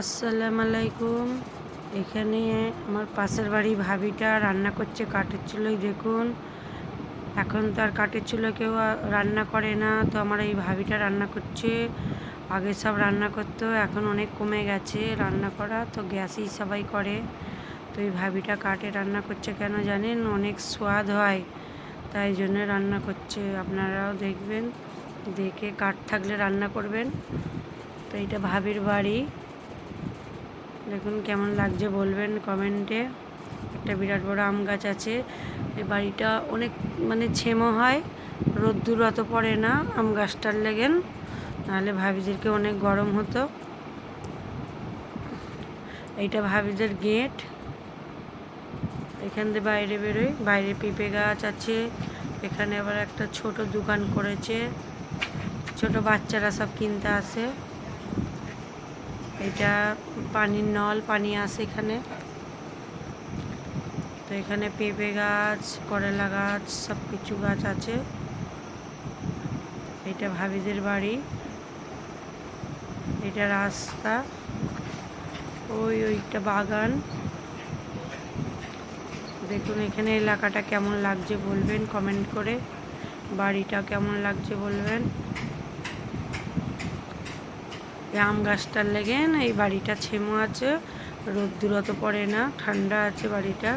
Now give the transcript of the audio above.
আসসালামু আলাইকুম এখানে আমার পাশের বাড়ি ভাবিটা রান্না করছে কাঠের চুলোই, দেখুন। এখন তো আর কাঠের চুলো কেউ রান্না করে না, তো আমার এই ভাবিটা রান্না করছে। আগে সব রান্না করতো, এখন অনেক কমে গেছে রান্না করা, তো গ্যাসেই সবাই করে। তো এই ভাবিটা কাঠে রান্না করছে কেন জানেন? অনেক স্বাদ হয়, তাই জন্য রান্না করছে। আপনারাও দেখবেন, দেখে কাঠ থাকলে রান্না করবেন। তো এটা ভাবির বাড়ি। দেখুন কেমন লাগছে বলবেন কমেন্টে। একটা বিরাট বড় আম গাছ আছে। এই বাড়িটা অনেক মানে ছেমো হয়, রোদ্দুর অত পড়ে না আম গাছটার লেগেন। নাহলে ভাবিদেরকে অনেক গরম হতো। এইটা ভাবিদের গেট। এখান দিয়ে বাইরে বেরোয় বাইরে পেঁপে গাছ আছে। এখানে আবার একটা ছোট দোকান করেছে। ছোট বাচ্চারা সব কিনতে আসে। এটা পানির নল, পানি আসে এখানে। তো এখানে পেঁপে গাছ, করলা গাছ সব কিছু গাছ আছে। এটা ভাবিদের বাড়ি। এটা রাস্তা। ওই ওইটা বাগান। দেখুন এখানে এলাকাটা কেমন লাগছে বলবেন, কমেন্ট করে। বাড়িটা কেমন লাগছে বলবেন। এই আম গাছটার লেগে এই বাড়িটা ছেমো আছে রোদ্দুর অত পড়ে না, ঠান্ডা আছে বাড়িটা।